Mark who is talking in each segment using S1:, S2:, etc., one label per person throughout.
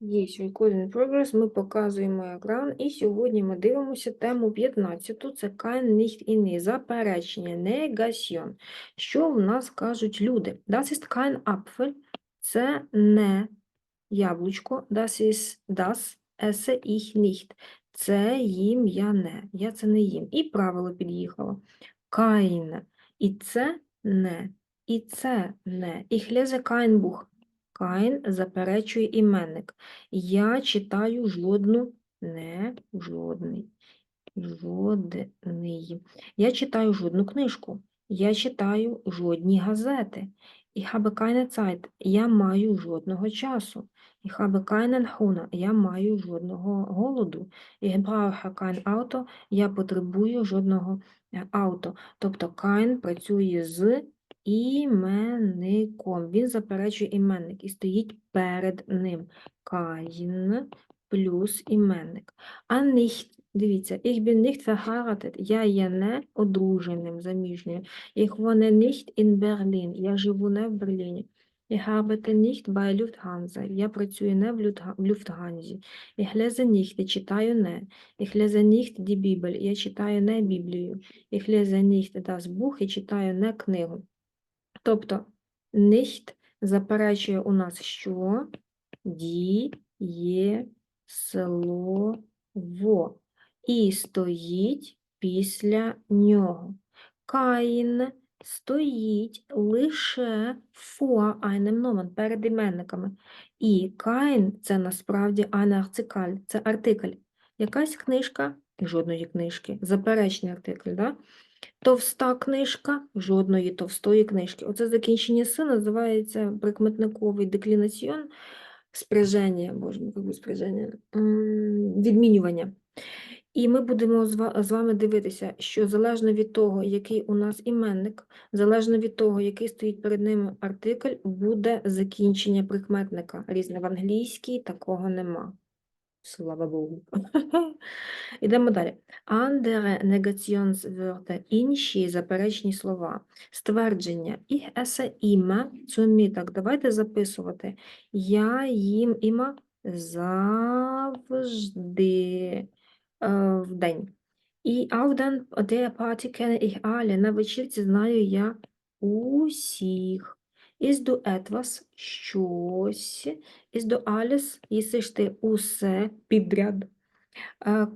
S1: Є Recording Progress, ми показуємо екран, і сьогодні ми дивимося тему 15. Це kein nicht in, заперечення, негасьйон. Що в нас кажуть люди? Das ist kein Apfel, це не яблучко, das ist das esse ich nicht. Це їм я не, я це не їм. І правило під'їхало. Kein, і це не, і це не. Ich lese kein Buch. Каїн заперечує іменник. Я читаю жодну, не жодний, жодний. Я читаю жодну книжку. Я читаю жодні газети. Ich habe keine. Я маю жодного часу. Ich habe Hunger. Я маю жодного голоду. Ich brauche kein. Я потребую жодного е, авто. Тобто kein працює з іменником. Він заперечує іменник і стоїть перед ним. Каїн плюс іменник. А nicht, дивіться, ich bin nicht verheiratet, я є не одруженим, заміжнім. Ich wohne nicht in Berlin, я живу не в Берліні. Ich arbeite nicht bei Lufthansa, я працюю не в Люфтганзі. Ich lese nicht, я читаю не. Ich lese nicht die Bibel, я читаю не Біблію. Ich lese nicht das Buch, я читаю не книгу. Тобто nicht заперечує у нас що? Діє слово. І стоїть після нього. Каїн стоїть лише vor einem Nomen, перед іменниками. І Каїн – це насправді Artikel, це артикль. Якась книжка, жодної книжки, заперечний артикль, да? Товста книжка, жодної товстої книжки. Оце закінчення «с» називається прикметниковий деклінаціон, спряження, боже, спряження, відмінювання. І ми будемо з вами дивитися, що залежно від того, який у нас іменник, залежно від того, який стоїть перед ним артикль, буде закінчення прикметника. Різне в англійській такого нема. Слава Богу. Ідемо далі. Andere Negationswörter, інші заперечні слова. Ствердження. Ich esse immer zu Mittag. Давайте записувати. Я їм іма завжди е, в день. І auf der Party kenne ich alle. На вечірці знаю я усіх. Du etwas, щось. Du alles, їсиш ти усе підряд. Е,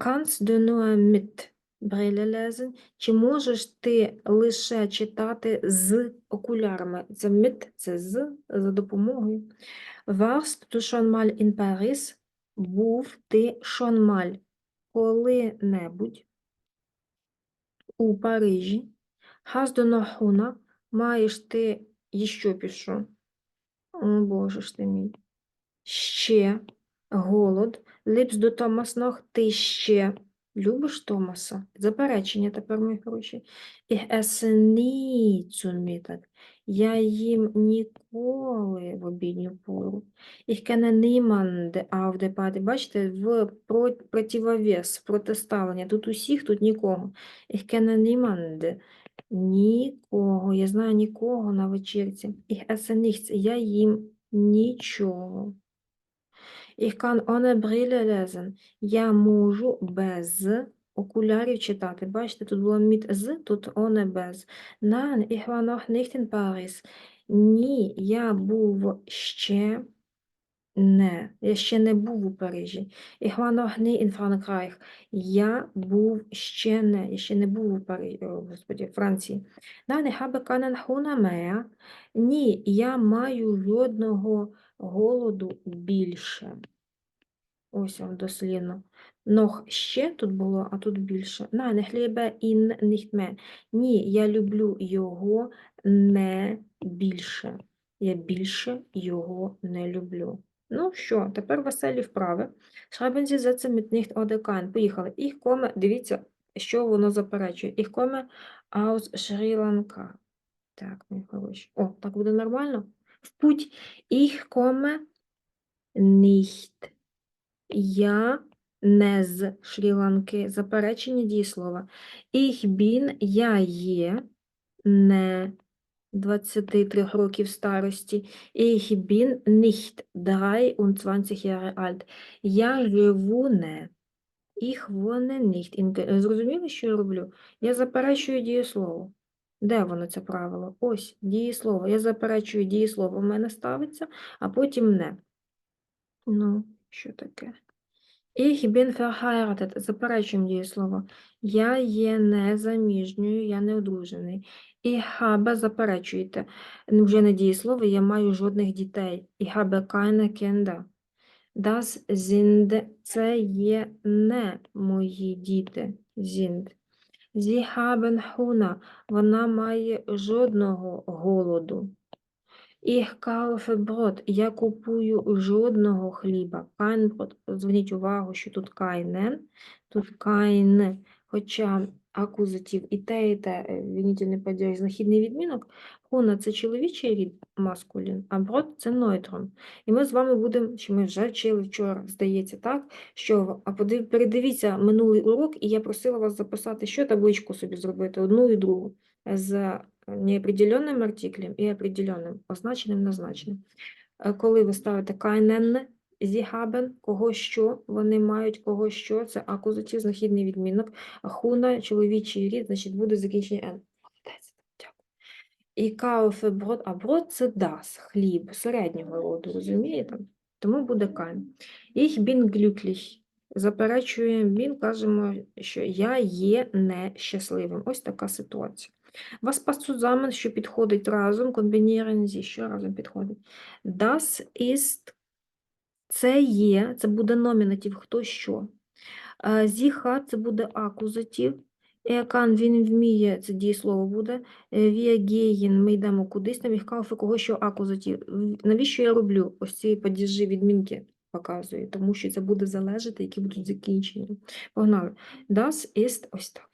S1: nur mit Brille lesen? Чи можеш ти лише читати з окулярами? Це mit, це з, за допомогою. Du schon mal in Paris? Був ти mal коли-небудь у Парижі? Du noch Hunger? Маєш ти іще пішу? О, Боже ж ти мій. Ще голод. Liebst du Thomas noch? Ти ще любиш Томаса? Заперечення тепер, мої хороші. Nie. Я їм ніколи в обідню пору. Ich kenne niemanden auf der Party. Бачите, в про- противовес, протиставлення. Тут усіх, тут нікого. Ich kenne niemanden. Нікого. Я знаю нікого на вечірці. Ich esse. Я їм нічого. Ich kann ohne Brille lesen. Я можу без окулярів читати. Бачите, тут було mit з, тут ohne без. Nein, ich war noch nicht in Paris. Ні, я був ще не. Я ще не був у Парижі. Ich war noch nie in Frankreich. Я був ще не. Я ще не був у Парижі, господі, Франції. Nein, ich habe keinen Hunger mehr. Ні, я маю жодного голоду більше. Ось вам дослівно. Ног ще тут було, а тут більше. Nein, ich liebe ihn nicht mehr. Ні, я люблю його не більше. Я більше його не люблю. Ну що, тепер веселі вправи. Schreiben Sie Sätze mit nicht oder. Поїхали. Ich komme, дивіться, що воно заперечує. Ich komme aus Lanka. Так, мої хороші. О, так буде нормально? В путь. Ich komme nicht. Я не з Шрі-Ланки. Заперечення дієслова. Ich bin, я є, не 23 років старості. Ich bin nicht 23 Jahre alt. Я живу не. Ich wohne nicht. Зрозуміли, що я роблю? Я заперечую дієслово. Де воно це правило? Ось, дієслово. Я заперечую дієслово, в мене ставиться, а потім не. Ну, що таке? Ich bin verheiratet. Заперечуємо дієслово. Я є незаміжньою, я не одружений. Ich habe, заперечуєте, ну, вже не дієслово, я маю жодних дітей. Ich habe keine Kinder. Das sind, це є не мої діти. Sind. Sie haben Hunger. Вона має жодного голоду. Ich kaufe Brot. Я купую жодного хліба. Kein Brot. Зверніть увагу, що тут keinen, тут kein. Хоча акузатив і те, і те, е, вінітельний падеж, знахідний відмінок. Хуна – це чоловічий рід, маскулін, а брод – це нойтрон. І ми з вами будемо, що ми вже вчили вчора, здається, так, що, а передивіться минулий урок, і я просила вас записати, що табличку собі зробити, одну і другу, з неопределенним артиклем і определенним, означеним, назначеним. Е, Коли ви ставите keinen, sie haben, кого що, вони мають кого що, це акузатив, знахідний відмінок, хуна, чоловічий рід, значить буде закінчення «н». І кауфе брод, а брод це das, хліб, середнього роду, розумієте? Тому буде kein. Ich bin glücklich. Заперечуємо він, кажемо, що я є нещасливим. Ось така ситуація. Was passt zusammen, що підходить разом, комбініруємо зі, що разом підходить. Das ist, це є, це буде номінатив, хто що. Е, Sie hat, це буде акузатив. Er kann, він вміє, це дієслово буде. Е, Wir gehen, ми йдемо кудись, там їх кауфи, кого що акузатив. Навіщо я роблю ось ці падіжі відмінки показую? Тому що це буде залежати, які будуть закінчення. Погнали. Das ist, ось так.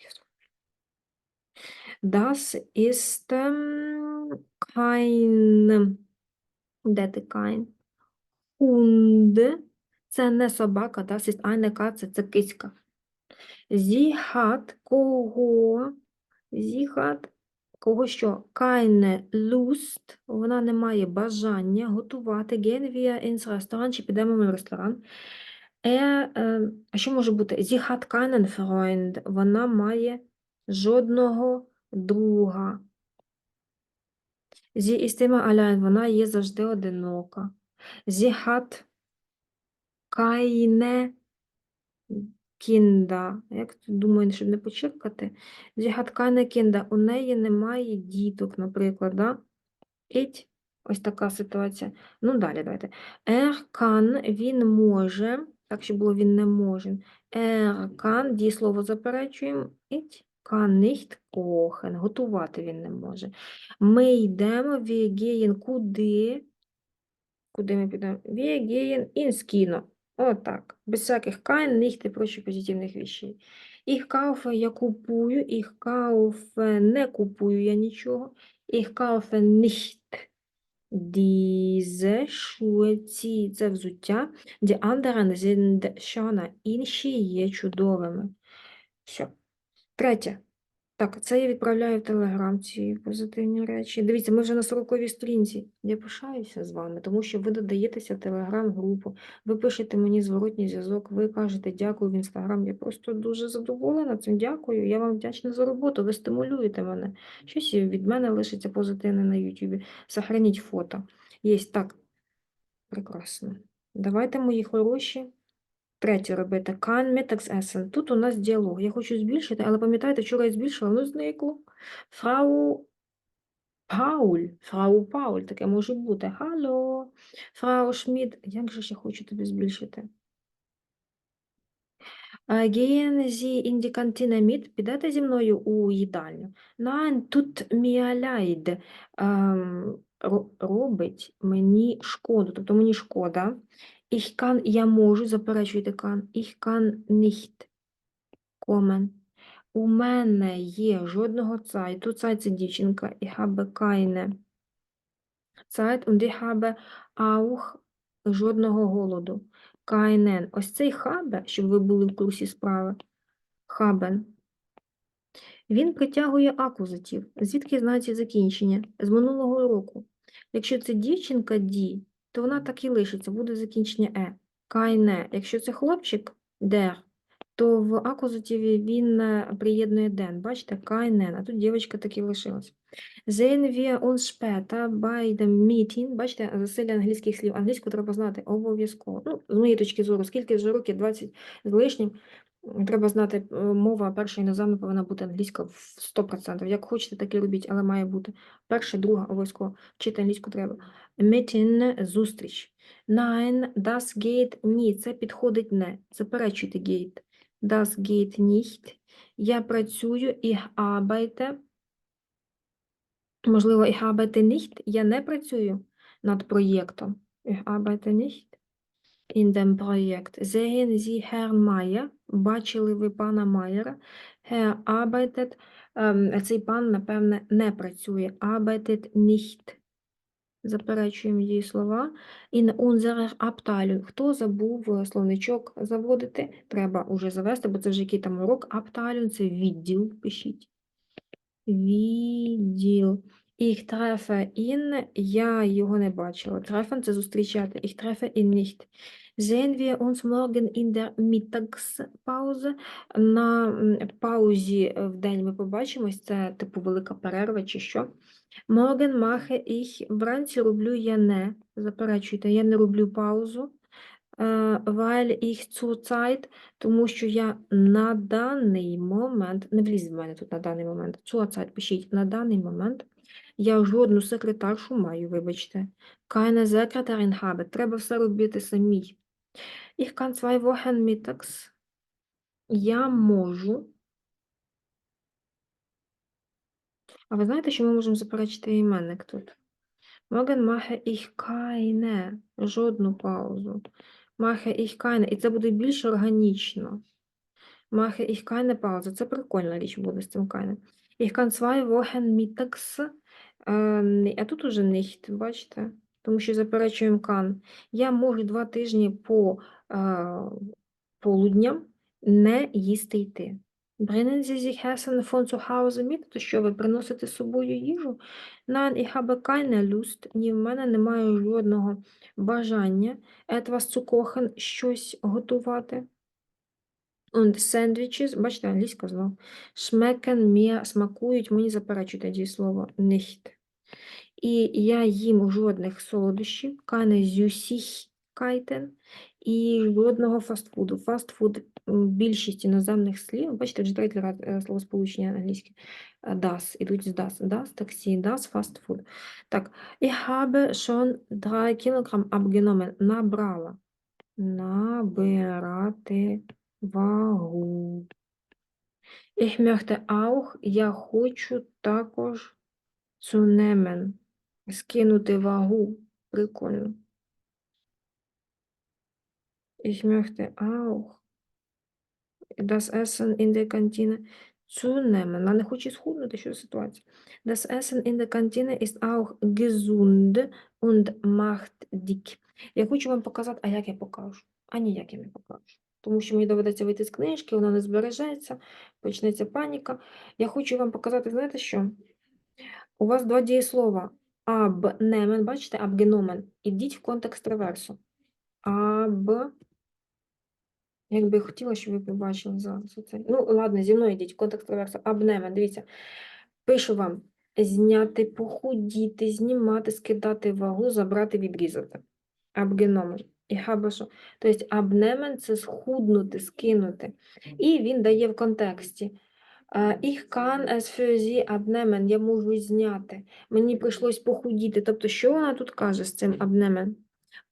S1: Das ist ähm, kein, де ти kein? Hund, це не собака, das ist eine Katze, це кицька. Sie hat кого? Sie hat кого що? Keine Lust, вона не має бажання готувати. Gehen wir ins Restaurant, чи підемо ми в ресторан. Er, е, а що може бути? Sie hat keinen Freund, вона має жодного друга. Ist immer allein, вона є завжди одинока. Sie hat keine Kinder. Як тут думаю, щоб не почеркати? Sie hat keine Kinder. У неї немає діток, наприклад, да? Іть. Ось така ситуація. Ну, далі давайте. Kann, він може, так, щоб було він не може. Kann, дієслово заперечуємо. Іть. Nicht kochen. Готувати він не може. Ми йдемо, wir gehen куди? Куди ми підемо? Wir gehen. Отак. Без всяких kein, і прочих позитивних вещей. Ich kaufe, я купую. Ich kaufe, не купую я нічого. Ich kaufe nicht diese Schuhe, це взуття. Die anderen sind schöner. Інші є чудовими. Все. Третє. Так, це я відправляю в Телеграм ці позитивні речі. Дивіться, ми вже на 40-й сторінці. Я пишаюся з вами, тому що ви додаєтеся Телеграм-групу, ви пишете мені зворотній зв'язок, ви кажете дякую в Інстаграм. Я просто дуже задоволена цим. Дякую. Я вам вдячна за роботу. Ви стимулюєте мене. Щось від мене лишиться позитивне на Ютубі. Сохраніть фото. Є так. Прекрасно. Давайте, мої хороші. Третє робити. Kann mittags essen. Тут у нас діалог. Я хочу збільшити, але пам'ятаєте, вчора я збільшила, ну зникло. Фрау Пауль. Фрау Пауль, таке може бути. Халло. Фрау Шмідт. Як же ж я хочу тобі збільшити? Gehen Sie in die Kantine mit? Підете зі мною у їдальню? Nein, tut mir leid. Ем, робить мені шкоду, тобто мені шкода. Ich kann, я можу, заперечуйте kann. Ich kann nicht kommen. У мене є жодного. Тут Zeit – це дівчинка. Ich habe keine Zeit und ich habe auch жодного голоду. Keinen. Ось цей habe, щоб ви були в курсі справи. Haben. Він притягує акузатив. Звідки знається закінчення? З минулого року. Якщо це дівчинка ді, то вона так і лишиться, буде закінчення е. Кайне. Якщо це хлопчик дер, то в акузативі він е, приєднує ден. Бачите, кайнен, а тут дівчинка так і лишилась. Sehen wir uns später bei dem Meeting. Бачите, засилля англійських слів. Англійську треба знати обов'язково. Ну, з моєї точки зору, скільки вже років, 20 з лишнім, треба знати, е, мова перша іноземна повинна бути англійська в 100%. Як хочете, так і робіть, але має бути. Перша, друга, обов'язково. Вчити англійську треба. Meeting – зустріч. Nein, das geht ні, це підходить не. Заперечуйте geht. Das geht nicht. Я працюю, ich arbeite. Можливо, ich arbeite nicht. Я не працюю над проєктом. Ich arbeite nicht in Projekt. Sehen Sie Herrn? Бачили ви пана Майера? Herr arbeitet. Цей пан, напевне, не працює. Arbeitet nicht. Заперечуємо її слова. In unserer Abteilung. Хто забув е, словничок заводити? Треба уже завести, бо це вже який там урок. Abteilung – це відділ. Пишіть. Відділ. Ich treffe ihn, я його не бачила. Treffen – це зустрічати. Ich treffe ihn nicht. Sehen wir uns morgen in der Mittagspause. На паузі е, в день ми побачимось. Це типу велика перерва чи що. Morgen mache ich. Вранці роблю я не. Заперечуйте, я не роблю паузу. Weil ich zurzeit, тому що я на даний момент, не вліз в мене тут на даний момент, zurzeit пишіть, на даний момент я жодну секретаршу маю, вибачте. Keine Sekretärin habe, треба все робити самій. Ich kann zwei Wochen mittags. Я можу. А ви знаєте, що ми можемо заперечити іменник тут? Morgen mache ich keine. Жодну паузу. Mache ich keine. І це буде більш органічно. Mache ich keine Pause. Це прикольна річ буде з цим keine. Ich kann zwei Wochen mittags. Не- а тут уже nicht, бачите? Тому що заперечуємо can. Я можу два тижні по полудням не їсти йти. Bringen Sie sich Essen von zu? То що ви приносите з собою їжу? Nein, ich habe Lust. Ні, в мене немає жодного бажання etwas zu kochen, щось готувати. Und sandwiches, бачите, англійська знову. Schmecken mir, смакують, мені заперечують дієслово nicht. І я їм жодних солодощів, keine Süßigkeiten і жодного фастфуду. Фастфуд більшість іноземних слів, бачите, вже третій раз е, словосполучення англійське. е, Das, ідуть з das. Das, таксі, das, фастфуд. Так, ich habe schon 3 кілограм abgenommen. Набрала. Набирати вагу. Ich möchte auch, я хочу також zunehmen. Скинути вагу. Прикольно. Ich möchte auch das Essen in der Kantine zunehmen. Вона не хоче схуднути, що ситуація? Das Essen in der Kantine ist auch gesund und macht dick. Я хочу вам показати, а як я покажу? А ніяк я не покажу. Тому що мені доведеться вийти з книжки, вона не збережеться, почнеться паніка. Я хочу вам показати, знаєте що? У вас два дієслова. Abnehmen, бачите, abgenommen. Ідіть в контекст реверсу. Аб. Як би хотіла, щоб ви побачили зараз оце. Ну, ладно, зі мною йдіть, контекст реверсу. Абнемен, дивіться. Пишу вам: зняти, похудіти, знімати, скидати вагу, забрати, відрізати. Абгеномен. І хабашо. Тобто абнемен це схуднути, скинути. І він дає в контексті. Ich kann es für Sie abnehmen. Я можу зняти. Мені прийшлось похудіти. Тобто, що вона тут каже з цим абнемен?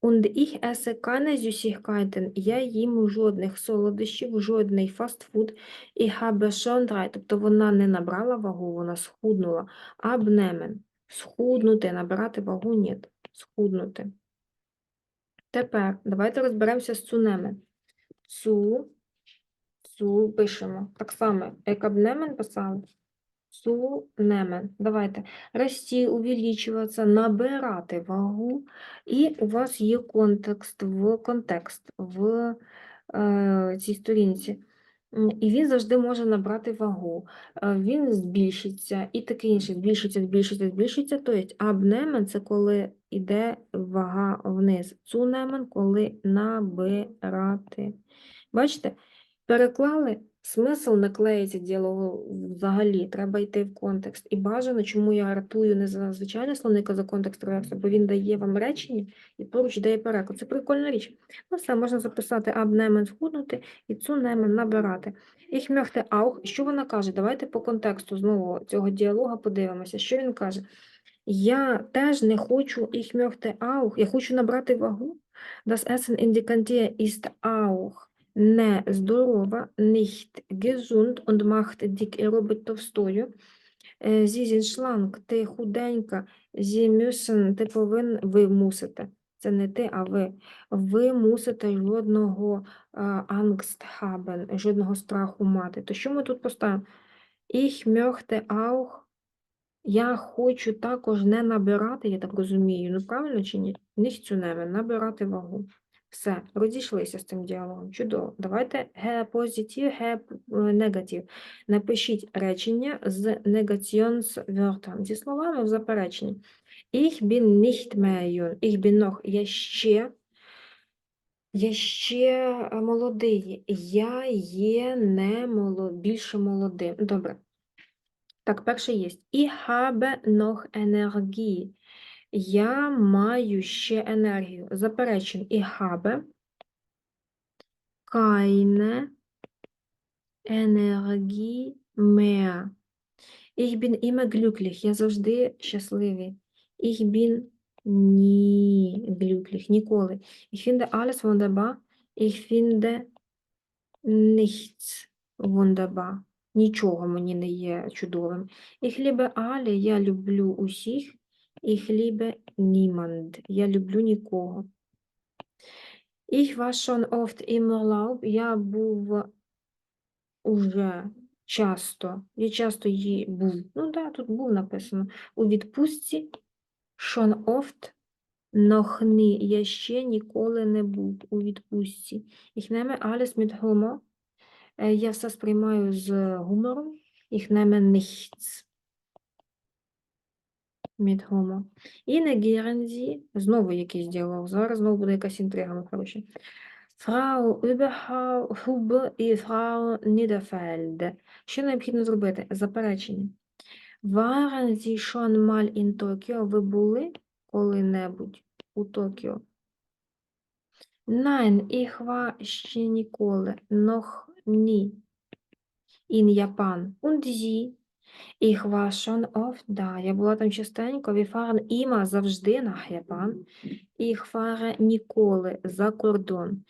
S1: Und ich esse keine Süßigkeiten. Я їм жодних солодощів, жодний фастфуд. Ich habe schon drei. Тобто вона не набрала вагу, вона схуднула. Abnehmen. Схуднути, набирати вагу – ні. Схуднути. Тепер давайте розберемося з цунемен. Цу, цу пишемо. Так само, як абнемен писали. Цунемен. Давайте. Рости, увеличиваться, набирати вагу. І у вас є контекст в контекст в е, цій сторінці. І він завжди може набрати вагу. Е, Він збільшиться і таке інше, збільшиться, збільшиться, збільшиться. Тобто абнемен це коли йде вага вниз. Цунемен, коли набирати. Бачите, переклали, смисл не клеїться діалогу взагалі, треба йти в контекст. І бажано, чому я ратую не за звичайне словник, а за контекст реверсу, бо він дає вам речення і поруч дає переклад. Це прикольна річ. Ну все, можна записати абнемен схуднути і цунемен набирати. Ich möchte auch, що вона каже? Давайте по контексту знову цього діалога подивимося. Що він каже? Я теж не хочу ich möchte auch, я хочу набрати вагу. Das Essen in die Kantine ist auch не здорова, nicht gesund und macht dick і робить товстою. Е, Sie sind schlank, ти худенька, Sie müssen, ти повинен, ви мусите. Це не ти, а ви. Ви мусите жодного е, Angst haben, жодного страху мати. То що ми тут поставимо? Ich möchte auch, я хочу також не набирати, я так розумію, ну правильно чи ні? Nicht zunehmen, набирати вагу. Все, розійшлися з цим діалогом. Чудово. Давайте позитив, е, негатив. Напишіть речення з негаціонсвертом, зі словами в запереченні. Ich bin nicht mehr jung. Ich bin noch. Я ще, я ще молодий. Я є не моло, більше молодим. Добре. Так, перше є. Ich habe noch Energie. Я маю ще енергію. Заперечень. Ich habe keine Energie mehr. Ich bin immer glücklich. Я завжди щасливий. Ich bin nie glücklich. Ніколи. Ich finde alles wunderbar. Ich finde nichts wunderbar. Нічого мені не є чудовим. Ich liebe alle. Я люблю усіх. Ich liebe niemand. Я люблю нікого. Ich war schon oft im Urlaub. Я був уже часто. Я часто її був. Ну да, тут був написано. У відпустці schon oft noch nie. Я ще ніколи не був у відпустці. Ich nehme alles mit Humor. Я все сприймаю з гумором. Ich nehme nichts Humor. І negieren Sie. Знову якийсь діалог. Зараз знову буде якась інтрига, ми хороші. Фрау Überhaupt і фрау Niederfeld. Що необхідно зробити? Заперечення. Waren Sie schon mal in Tokyo? Ви були коли-небудь у Токіо? Nein, ich war ще ніколи. Noch nie. In Japan. Und Sie? Ich war schon oft da. Я була там частенько. Wir fahren immer завжди nach Japan. Ich fahre ніколи за кордон.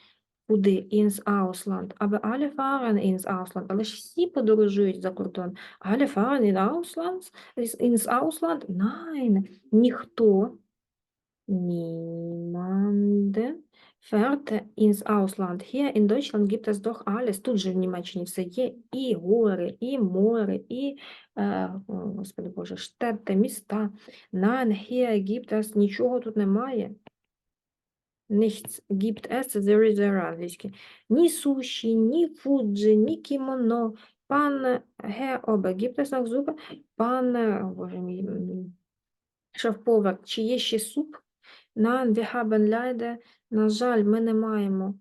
S1: Куди? Ins Ausland. Aber alle fahren ins Ausland. Але ж всі подорожують за кордон. Alle fahren in Ausland? Ins Ausland? Nein. Ніхто. Niemand fährt ins Ausland. Hier in Deutschland gibt es doch alles. Тут же в Німеччині все є. І гори, і море, і, е, Господи Боже, штети, міста. Nein, hier gibt es нічого тут немає. Nichts gibt es, there is a англійський. Ні суші, ні фуджі, ні кімоно. Пан Ге Обе, gibt es noch Suppe? Пан, о, Боже мій, шеф-повар, чи є ще суп? Nein, wir haben leider, на жаль, ми не маємо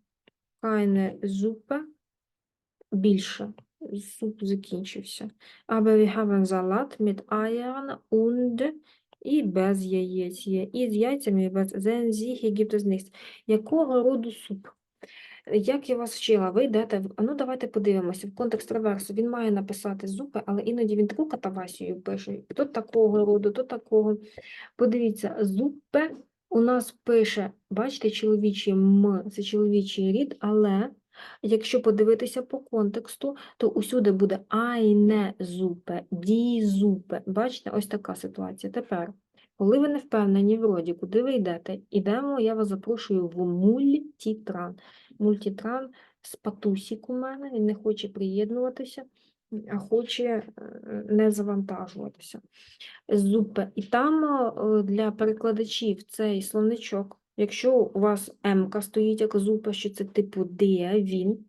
S1: keine Suppe більше. Суп закінчився. Aber wir haben Salat mit Eiern und і без яєць є. І з яйцями, і без Then sie, gibt es. Якого роду суп? Як я вас вчила, ви йдете, в- ну давайте подивимося, в контекст реверсу він має написати зупи, але іноді він таку катавасію пише, то такого роду, то такого. Подивіться, зупе у нас пише, бачите, чоловічий м, це чоловічий рід, але якщо подивитися по контексту, то усюди буде айне зупе, ді зупе. Бачите, ось така ситуація. Тепер, коли ви не впевнені в роді, куди ви йдете, ідемо, я вас запрошую в мультітран. Мультітран з патусік у мене, він не хоче приєднуватися, хоче е, не завантажуватися. Зупе. І там е, для перекладачів цей словничок, якщо у вас М стоїть як зупа, що це типу де він,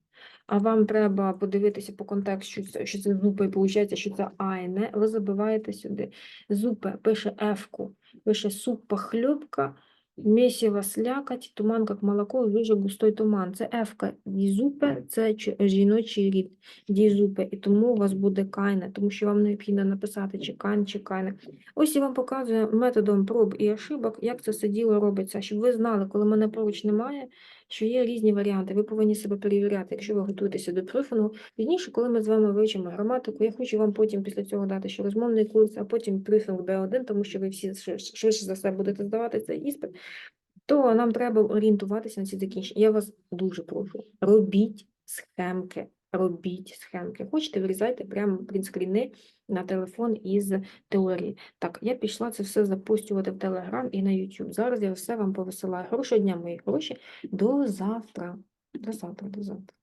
S1: а вам треба подивитися по контексту, що це, зупа, і виходить, що це айне, ви забиваєте сюди. Зупе пише ефку, пише суп похлебка, месиво слякать, туман, як молоко, дуже густой туман. Це ефка. Дізупе – це жіночий рід. Дізупе. І тому у вас буде кайне, тому що вам необхідно написати чи кайн, чи кайне. Ось я вам показую методом проб і ошибок, як це все діло робиться, щоб ви знали, коли мене поруч немає, що є різні варіанти. Ви повинні себе перевіряти, якщо ви готуєтеся до брифінгу. Пізніше, коли ми з вами вивчимо граматику, я хочу вам потім після цього дати ще розмовний курс, а потім брифінг Б1, тому що ви всі швидше за все будете здавати цей іспит, то нам треба орієнтуватися на ці закінчення. Я вас дуже прошу, робіть схемки, робіть схемки. Хочете, вирізайте прямо принтскріни на телефон із теорії. Так, я пішла це все запустювати в Телеграм і на YouTube. Зараз я все вам повисилаю. Хорошого дня, мої хороші. До завтра. До завтра, до завтра.